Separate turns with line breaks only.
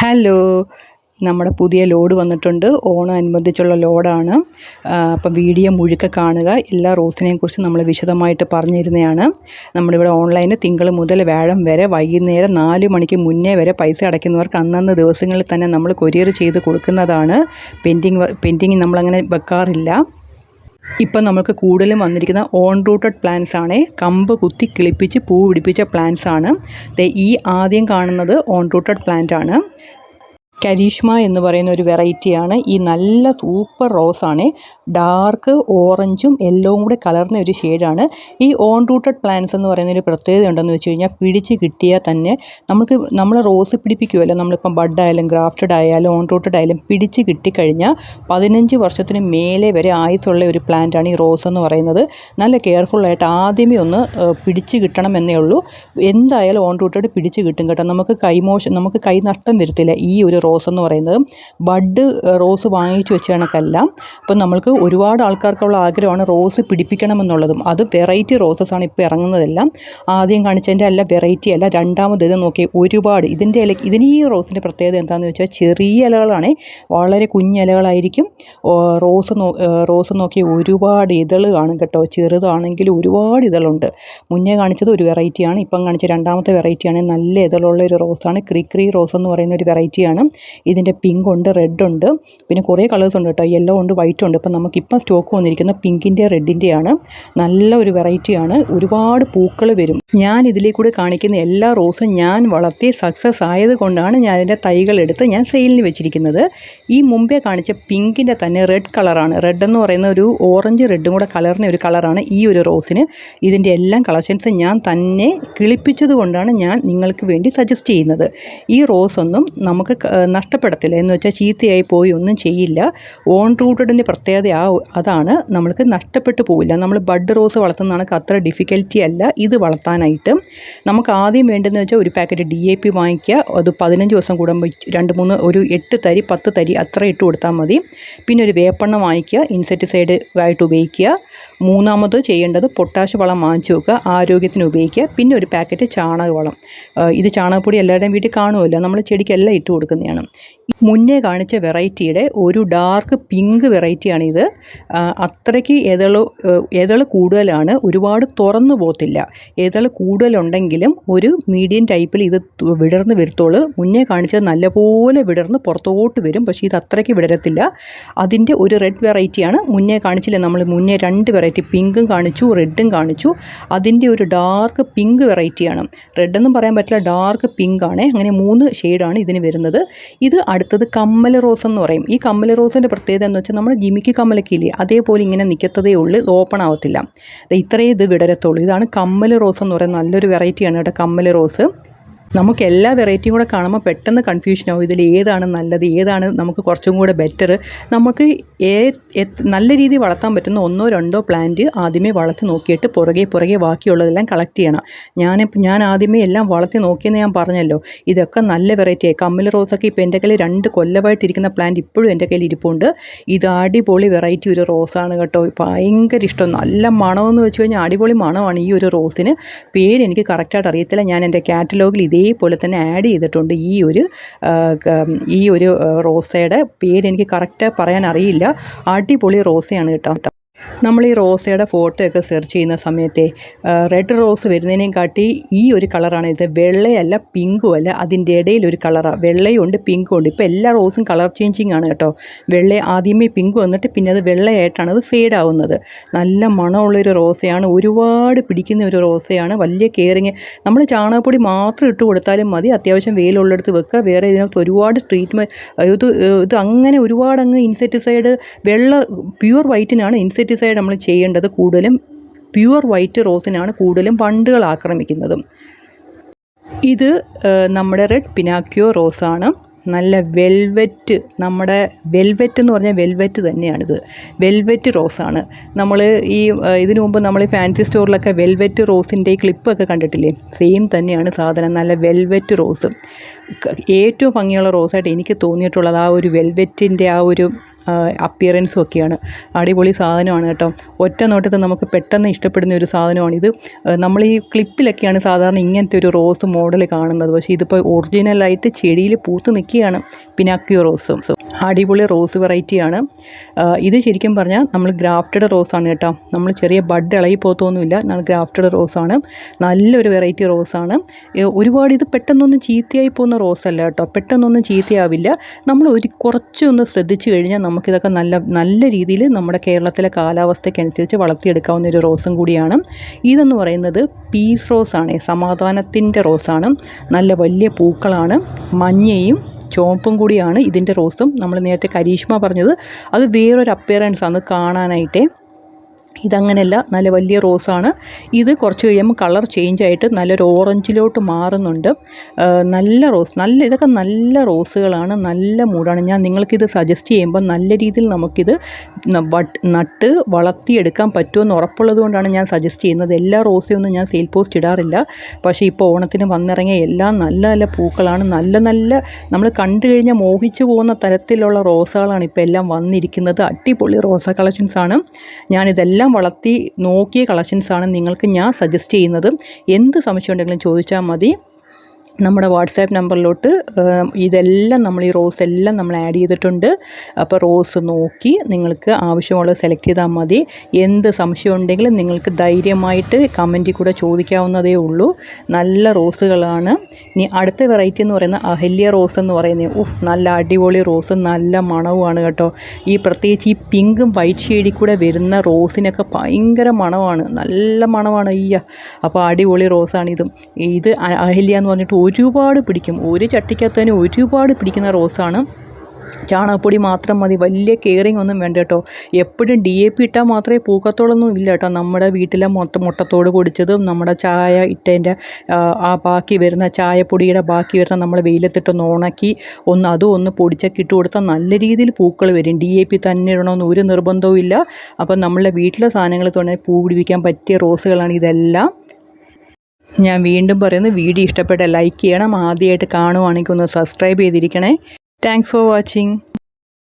Hello നമ്മുടെ പുതിയ load വന്നിട്ടുണ്ട്. ഓണം അനുബന്ധിച്ചുള്ള ലോഡാണ്. അപ്പം വീഡിയോ മുഴുക്കെ കാണുക. എല്ലാ റോസിനെയും കുറിച്ച് നമ്മൾ വിശദമായിട്ട് പറഞ്ഞിരുന്നതാണ്. നമ്മളിവിടെ ഓൺലൈനിൽ തിങ്കൾ മുതൽ വ്യാഴം വരെ വൈകുന്നേരം നാല് മണിക്ക് മുന്നേ വരെ പൈസ അടയ്ക്കുന്നവർക്ക് അന്നന്ന് ദിവസങ്ങളിൽ തന്നെ നമ്മൾ കൊറിയർ ചെയ്ത് കൊടുക്കുന്നതാണ്. പെൻഡിങ് പെൻഡിങ് നമ്മളങ്ങനെ വെക്കാറില്ല. ഇപ്പം നമുക്ക് കൂടുതലും വന്നിരിക്കുന്ന ഓൺ റൂട്ടഡ് പ്ലാന്റ്സ് ആണ്. കമ്പ് കുത്തി കിളിപ്പിച്ച് പൂ പിടിപ്പിച്ച പ്ലാന്റ്സ് ആണ്. ഈ ആദ്യം കാണുന്നത് ഓൺ റൂട്ടഡ് പ്ലാന്റ് ആണ്. കരീഷ്മ എന്ന് പറയുന്ന ഒരു വെറൈറ്റിയാണ് ഈ നല്ല സൂപ്പർ റോസാണ് ഡാർക്ക് ഓറഞ്ചും യെല്ലോവും കൂടെ കലർന്ന ഒരു ഷെയ്ഡാണ് ഈ ഓൺ റൂട്ടഡ് പ്ലാന്റ്സ് എന്ന് പറയുന്ന ഒരു പ്രത്യേകത ഉണ്ടെന്ന് വെച്ച് കഴിഞ്ഞാൽ പിടിച്ച് കിട്ടിയാൽ തന്നെ നമുക്ക് നമ്മൾ റോസ് പിടിപ്പിക്കുമല്ലോ നമ്മളിപ്പം ബഡ് ആയാലും ഗ്രാഫ്റ്റഡ് ആയാലും ഓൺ റൂട്ടഡ് ആയാലും പിടിച്ച് കിട്ടിക്കഴിഞ്ഞാൽ പതിനഞ്ച് വർഷത്തിന് മേലെ വരെ ആയുസുള്ള ഒരു പ്ലാന്റാണ് ഈ റോസ് എന്ന് പറയുന്നത്. നല്ല കെയർഫുള്ളായിട്ട് ആദ്യമേ ഒന്ന് പിടിച്ച് കിട്ടണം എന്നേ ഉള്ളൂ. എന്തായാലും ഓൺ റൂട്ടഡ് പിടിച്ച് കിട്ടും കേട്ടോ. നമുക്ക് കൈമോശം നമുക്ക് കൈ നഷ്ടം വരത്തില്ല ഈ ഒരു റോസ് എന്ന് പറയുന്നത് ബഡ് റോസ് വാങ്ങിച്ചു വെച്ച കണക്കല്ല അപ്പം നമ്മൾക്ക് ഒരുപാട് ആൾക്കാർക്കുള്ള ആഗ്രഹമാണ് റോസ് പിടിപ്പിക്കണമെന്നുള്ളതും. അത് വെറൈറ്റി റോസസ് ആണ് ഇപ്പോൾ ഇറങ്ങുന്നതെല്ലാം. ആദ്യം കാണിച്ചതിന്റെ അല്ല വെറൈറ്റി അല്ല. രണ്ടാമത് ഇത് നോക്കി ഒരുപാട് ഇതിന്റെ ഇല ഇതിന് ഈ റോസിന്റെ പ്രത്യേകത എന്താണെന്ന് വെച്ചാൽ ചെറിയ ഇലകളാണ് വളരെ കുഞ്ഞിലകളായിരിക്കും റോസ് നോ റോസ് നോക്കി ഒരുപാട് ഇതൾ കാണും കേട്ടോ. ചെറുതാണെങ്കിൽ ഒരുപാട് ഇതളുണ്ട്. മുന്നേ കാണിച്ചത് ഒരു വെറൈറ്റിയാണ് ഇപ്പം കാണിച്ച രണ്ടാമത്തെ വെറൈറ്റിയാണ് നല്ല ഇതളുള്ള ഒരു റോസാണ്. ക്രിക്രി റോസ് എന്ന് പറയുന്ന ഒരു വെറൈറ്റിയാണ്. ഇതിന്റെ പിങ്ക് ഉണ്ട് റെഡ് ഉണ്ട്. പിന്നെ കുറേ കളേഴ്സ് ഉണ്ട് കേട്ടോ. യെല്ലോ ഉണ്ട് വൈറ്റ് ഉണ്ട്. ഇപ്പം നമുക്കിപ്പം സ്റ്റോക്ക് വന്നിരിക്കുന്ന പിങ്കിന്റെ റെഡിന്റെയാണ് നല്ല ഒരു വെറൈറ്റിയാണ് ഒരുപാട് പൂക്കൾ വരും. ഞാൻ ഇതിലേ കൂടെ കാണിക്കുന്ന എല്ലാ റോസും ഞാൻ വളർത്തി സക്സസ് ആയത് കൊണ്ടാണ് ഞാൻ ഇതിന്റെ തൈകൾ എടുത്ത് ഞാൻ സെയിലിന് വെച്ചിരിക്കുന്നത്. ഈ മുമ്പേ കാണിച്ച പിങ്കിന്റെ തന്നെ റെഡ് കളറാണ് റെഡ് എന്ന് പറയുന്ന ഒരു ഓറഞ്ച് റെഡും കൂടെ കളറിന് ഒരു കളറാണ് ഈ ഒരു റോസിന് ഇതിന്റെ എല്ലാം കളക്ഷൻസ് ഞാൻ തന്നെ കിളിപ്പിച്ചത് ഞാൻ നിങ്ങൾക്ക് വേണ്ടി സജസ്റ്റ് ചെയ്യുന്നത്. ഈ റോസൊന്നും നമുക്ക് നഷ്ടപ്പെടത്തില്ല. എന്ന് വെച്ചാൽ ചീത്തയായി പോയി ഒന്നും ചെയ്യില്ല. ഓൺ റൂട്ടഡിന്റെ പ്രത്യേകത ആ അതാണ്. നമ്മൾക്ക് നഷ്ടപ്പെട്ടു പോവില്ല. നമ്മൾ ബഡ് റോസ് വളർത്തുന്നതാണ് അത്ര ഡിഫിക്കൽറ്റി അല്ല. ഇത് വളർത്താനായിട്ട്. നമുക്ക് ആദ്യം വേണ്ടതെന്ന് വെച്ചാൽ ഒരു പാക്കറ്റ് ഡി എ പി വാങ്ങിക്കുക. അത് പതിനഞ്ച് ദിവസം കൂടുമ്പോൾ രണ്ട് മൂന്ന് ഒരു എട്ട് തരി പത്ത് തരി അത്ര ഇട്ട് കൊടുത്താൽ മതി. പിന്നെ ഒരു വേപ്പെണ്ണ വാങ്ങിക്കുക. ഇൻസെക്ടിസൈഡ് ആയിട്ട് ഉപയോഗിക്കുക. മൂന്നാമത് ചെയ്യേണ്ടത് പൊട്ടാഷ് വളം വാങ്ങിച്ചു വെക്കുക. ആരോഗ്യത്തിന് ഉപയോഗിക്കുക. പിന്നെ ഒരു പാക്കറ്റ് ചാണകവളം. ഇത് ചാണകപ്പൊടി എല്ലാവരുടെയും വീട്ടിൽ കാണുമല്ലോ. നമ്മൾ ചെടിക്കെല്ലാം ഇട്ട് കൊടുക്കുന്നതാണ്. മുന്നേ കാണിച്ച വെറൈറ്റിയുടെ ഒരു ഡാർക്ക് പിങ്ക് വെറൈറ്റിയാണിത്. അത്രയ്ക്ക് എതൾ എതൾ കൂടുതലാണ്. ഒരുപാട് തുറന്നു പോകത്തില്ല. എതൾ കൂടുതലുണ്ടെങ്കിലും ഒരു മീഡിയം ടൈപ്പിൽ ഇത് വിടർന്ന് വരുത്തോളൂ മുന്നേ കാണിച്ചത് നല്ലപോലെ വിടർന്ന് പുറത്തോട്ട് വരും. പക്ഷേ ഇത് അത്രയ്ക്ക് വിടരത്തില്ല. അതിന്റെ ഒരു റെഡ് വെറൈറ്റിയാണ്. മുന്നേ കാണിച്ചില്ല നമ്മൾ മുന്നേ രണ്ട് വെറൈറ്റി പിങ്കും കാണിച്ചു റെഡും കാണിച്ചു. അതിന്റെ ഒരു ഡാർക്ക് പിങ്ക് വെറൈറ്റിയാണ്. റെഡെന്നും പറയാൻ പറ്റില്ല ഡാർക്ക് പിങ്ക് ആണ് അങ്ങനെ മൂന്ന് ഷെയ്ഡാണ് ഇതിന് വരുന്നത്. ഇത് അടുത്തത് കമ്മൽ റോസ് എന്ന് പറയും. ഈ കമ്മൽ റോസിന്റെ പ്രത്യേകത എന്ന് വെച്ചാൽ നമ്മൾ ജിമിക്ക് കമ്മലൊക്കെ ഇല്ലേ അതേപോലെ ഇങ്ങനെ നിൽക്കത്തതേ ഉള്ളൂ ഓപ്പൺ ആവത്തില്ല. ഇത്രയേ ഇത് വിടരത്തുള്ളൂ. ഇതാണ് കമ്മൽ റോസ് എന്ന് പറയുന്ന നല്ലൊരു വെറൈറ്റിയാണ് കേട്ടോ കമ്മൽ റോസ്. നമുക്ക് എല്ലാ വെറൈറ്റിയും കൂടെ കാണുമ്പോൾ പെട്ടെന്ന് കൺഫ്യൂഷൻ ആവും. ഇതിൽ ഏതാണ് നല്ലത് ഏതാണ് നമുക്ക് കുറച്ചും കൂടെ ബെറ്റർ നമുക്ക് നല്ല രീതിയിൽ വളർത്താൻ പറ്റുന്ന ഒന്നോ രണ്ടോ പ്ലാന്റ് ആദ്യമേ വളർത്തി നോക്കിയിട്ട് പുറകെ പുറകെ ബാക്കിയുള്ളതെല്ലാം കളക്ട് ചെയ്യണം. ഞാൻ ഞാൻ ആദ്യമേ എല്ലാം വളർത്തി നോക്കിയെന്ന് ഞാൻ പറഞ്ഞല്ലോ. ഇതൊക്കെ നല്ല വെറൈറ്റിയായി കമ്മൽ റോസൊക്കെ ഇപ്പോൾ എന്റെ കയ്യിൽ രണ്ട് കൊല്ലമായിട്ടിരിക്കുന്ന പ്ലാന്റ് ഇപ്പോഴും എന്റെ കയ്യിൽ ഇരിപ്പുണ്ട്. ഇത് അടിപൊളി വെറൈറ്റി ഒരു റോസാണ് കേട്ടോ. ഭയങ്കര ഇഷ്ടം. നല്ല മണമെന്ന് വെച്ച് കഴിഞ്ഞാൽ അടിപൊളി മണമാണ് ഈ ഒരു റോസിന് പേര് എനിക്ക് കറക്റ്റായിട്ട് അറിയത്തില്ല. ഞാൻ എന്റെ കാറ്റലോഗിൽ ഇതേപോലെ തന്നെ ആഡ് ചെയ്തിട്ടുണ്ട് ഈ ഒരു ഈ ഒരു റോസയുടെ പേര് എനിക്ക് കറക്റ്റ് പറയാൻ അറിയില്ല. അടിപൊളി റോസയാണ് കേട്ടോ. നമ്മൾ ഈ റോസയുടെ ഫോട്ടോയൊക്കെ സെർച്ച് ചെയ്യുന്ന സമയത്തെ റെഡ് റോസ് വരുന്നതിനേയും കാട്ടി ഈ ഒരു കളറാണ് ഇത്. വെള്ളയല്ല പിങ്കും അല്ല അതിന്റെ ഇടയിൽ ഒരു കളറാണ് വെള്ളയും ഉണ്ട് പിങ്കും ഉണ്ട്. ഇപ്പോൾ എല്ലാ റോസും കളർ ചേഞ്ചിങ് ആണ് കേട്ടോ. വെള്ള ആദ്യമേ പിങ്ക് വന്നിട്ട് പിന്നെ അത് വെള്ളയായിട്ടാണ് അത് ഫെയ്ഡ് ആവുന്നത്. നല്ല മണമുള്ളൊരു റോസയാണ്. ഒരുപാട് പിടിക്കുന്ന ഒരു റോസയാണ്. വലിയ കെയറിങ്. നമ്മൾ ചാണകപ്പൊടി മാത്രം ഇട്ട് കൊടുത്താലും മതി. അത്യാവശ്യം വെയിലുള്ളിടത്ത് വെക്കുക. വേറെ ഇതിനകത്ത് ഒരുപാട് ട്രീറ്റ്മെന്റ് ഇത് ഇത് അങ്ങനെ ഒരുപാട് അങ്ങ് ഇൻസെക്ടിസൈഡ് വെള്ള പ്യുവർ വൈറ്റിനാണ് ഇൻസെക്ടിസൈഡ് നമ്മൾ ചെയ്യേണ്ടത് കൂടുതലും. പ്യുവർ വൈറ്റ് റോസിനാണ് കൂടുതലും വണ്ടുകൾ ആക്രമിക്കുന്നതും. ഇത് നമ്മുടെ റെഡ് പിനാക്യോ റോസാണ്. നല്ല വെൽവെറ്റ് നമ്മുടെ വെൽവെറ്റ് എന്ന് പറഞ്ഞാൽ വെൽവെറ്റ് തന്നെയാണിത്. വെൽവെറ്റ് റോസാണ്. നമ്മൾ ഈ ഇതിനു മുമ്പ് നമ്മൾ ഫാൻസി സ്റ്റോറിലൊക്കെ വെൽവെറ്റ് റോസിന്റെ ക്ലിപ്പൊക്കെ കണ്ടിട്ടില്ലേ? സെയിം തന്നെയാണ് സാധനം നല്ല വെൽവെറ്റ് റോസ്. ഏറ്റവും ഭംഗിയുള്ള റോസായിട്ട് എനിക്ക് തോന്നിയിട്ടുള്ളത് ആ ഒരു വെൽവെറ്റിന്റെ ആ ഒരു അപ്പിയറൻസും ഒക്കെയാണ് അടിപൊളി സാധനമാണ് കേട്ടോ. ഒറ്റ നോട്ടത്തിൽ നമുക്ക് പെട്ടെന്ന് ഇഷ്ടപ്പെടുന്ന ഒരു സാധനമാണിത് ഇത്. നമ്മൾ ഈ ക്ലിപ്പിലൊക്കെയാണ് സാധാരണ ഇങ്ങനത്തെ ഒരു റോസ് മോഡൽ കാണുന്നത്. പക്ഷേ ഇതിപ്പോൾ ഒറിജിനലായിട്ട് ചെടിയിൽ പൂത്ത് നിൽക്കുകയാണ്. പിനാക്കിയോ റോസും അടിപൊളി റോസ് വെറൈറ്റിയാണ്. ഇത് ശരിക്കും പറഞ്ഞാൽ നമ്മൾ ഗ്രാഫ്റ്റഡ് റോസാണ് കേട്ടോ. നമ്മൾ ചെറിയ ബഡ് ഇളകി പോകത്തൊന്നുമില്ല. നമ്മൾ ഗ്രാഫ്റ്റഡ് റോസാണ്. നല്ലൊരു വെറൈറ്റി റോസാണ്. ഒരുപാട് ഇത് പെട്ടെന്നൊന്നും ചീത്തയായി പോകുന്ന റോസല്ല കേട്ടോ. പെട്ടെന്നൊന്നും ചീത്തയാവില്ല. നമ്മൾ ഒരു കുറച്ചൊന്ന് ശ്രദ്ധിച്ചു കഴിഞ്ഞാൽ നമുക്കിതൊക്കെ നല്ല നല്ല രീതിയിൽ നമ്മുടെ കേരളത്തിലെ കാലാവസ്ഥയ്ക്കനുസരിച്ച് വളർത്തിയെടുക്കാവുന്ന ഒരു റോസും കൂടിയാണ്. ഇതെന്ന് പറയുന്നത് പീസ് റോസാണ്. സമാധാനത്തിന്റെ റോസാണ്. നല്ല വലിയ പൂക്കളാണ്. മഞ്ഞയും ചുവപ്പും കൂടിയാണ് ഇതിന്റെ റോസും. നമ്മൾ നേരത്തെ കരീഷ്മ പറഞ്ഞത്. അത് വേറൊരു അപ്പിയറൻസ് ആണ് കാണാനായിട്ടേ. ഇതങ്ങനെയല്ല നല്ല വലിയ റോസാണ്. ഇത് കുറച്ച് കഴിയുമ്പോൾ കളർ ചേഞ്ച് ആയിട്ട് നല്ലൊരു ഓറഞ്ചിലോട്ട് മാറുന്നുണ്ട്. നല്ല റോസ് നല്ല ഇതൊക്കെ നല്ല റോസുകളാണ് നല്ല മൂടാണ് ഞാൻ നിങ്ങൾക്കിത് സജസ്റ്റ് ചെയ്യുമ്പോൾ നല്ല രീതിയിൽ നമുക്കിത് നട്ട് വളർത്തിയെടുക്കാൻ പറ്റുമെന്ന് ഉറപ്പുള്ളത് കൊണ്ടാണ് ഞാൻ സജസ്റ്റ് ചെയ്യുന്നത്. എല്ലാ റോസയൊന്നും ഞാൻ സെയിൽ പോസ്റ്റ് ഇടാറില്ല. പക്ഷേ ഇപ്പോൾ ഓണത്തിന് വന്നിറങ്ങിയ എല്ലാം നല്ല നല്ല പൂക്കളാണ്. നല്ല നല്ല നമ്മൾ കണ്ടു കഴിഞ്ഞാൽ മോഹിച്ചു പോകുന്ന തരത്തിലുള്ള റോസകളാണ് ഇപ്പോൾ എല്ലാം വന്നിരിക്കുന്നത്. അടിപൊളി റോസ കളക്ഷൻസാണ്. ഞാനിതെല്ലാം വളർത്തി നോക്കിയ കളക്ഷൻസാണ് നിങ്ങൾക്ക് ഞാൻ സജസ്റ്റ് ചെയ്യുന്നത്. എന്ത് സംശയം ഉണ്ടെങ്കിലും ചോദിച്ചാൽ മതി. നമ്മുടെ വാട്സാപ്പ് നമ്പറിലോട്ട് ഇതെല്ലാം നമ്മൾ ഈ റോസ് എല്ലാം നമ്മൾ ആഡ് ചെയ്തിട്ടുണ്ട്. അപ്പോൾ റോസ് നോക്കി നിങ്ങൾക്ക് ആവശ്യമുള്ളത് സെലക്ട് ചെയ്താൽ മതി. എന്ത് സംശയം ഉണ്ടെങ്കിലും നിങ്ങൾക്ക് ധൈര്യമായിട്ട് കമന്റിൽ കൂടെ ചോദിക്കാവുന്നതേ ഉള്ളൂ. നല്ല റോസുകളാണ്. ഇനി അടുത്ത വെറൈറ്റി എന്ന് പറയുന്ന അഹല്യ റോസ് എന്ന് പറയുന്നത്. ഉഫ് നല്ല അടിപൊളി റോസ് നല്ല മണവുമാണ് കേട്ടോ. ഈ പ്രത്യേകിച്ച് ഈ പിങ്കും വൈറ്റ് ഷെയ്ഡിൽ കൂടെ വരുന്ന റോസിനൊക്കെ ഭയങ്കര മണമാണ് നല്ല മണമാണ് അയ്യ അപ്പോൾ അടിപൊളി റോസാണിതും. ഇത് അഹല്യ എന്ന് പറഞ്ഞിട്ട് ഒരുപാട് പിടിക്കും. ഒരു ചട്ടിക്കകത്ത് തന്നെ ഒരുപാട് പിടിക്കുന്ന റോസാണ്. ചാണകപ്പൊടി മാത്രം മതി. വലിയ കെയറിങ് ഒന്നും വേണ്ട കേട്ടോ. എപ്പോഴും ഡി എ പി ഇട്ടാൽ മാത്രമേ പൂക്കത്തോളൊന്നും ഇല്ല കേട്ടോ. നമ്മുടെ വീട്ടിലെ മൊത്ത മുട്ടത്തോട് പൊടിച്ചതും നമ്മുടെ ചായ ഇട്ടതിന്റെ ആ ബാക്കി വരുന്ന ചായപ്പൊടിയുടെ ബാക്കി വരുന്ന നമ്മൾ വെയിലത്തിട്ടൊന്ന് ഉണക്കി ഒന്ന് അതും ഒന്ന് പൊടിച്ചൊക്കെ ഇട്ട് കൊടുത്താൽ നല്ല രീതിയിൽ പൂക്കൾ വരും. ഡി എ പി തന്നെ ഇടണമെന്ന് ഒരു നിർബന്ധവും ഇല്ല അപ്പം നമ്മളെ വീട്ടിലെ സാധനങ്ങൾ തന്നെ പൂ പിടിപ്പിക്കാൻ പറ്റിയ റോസുകളാണ് ഇതെല്ലാം. ഞാൻ വീണ്ടും പറയുന്നു വീഡിയോ ഇഷ്ടപ്പെട്ട ലൈക്ക് ചെയ്യണം. ആദ്യമായിട്ട് കാണുവാണെങ്കിൽ ഒന്ന് സബ്സ്ക്രൈബ് ചെയ്തിരിക്കണേ. Thanks for watching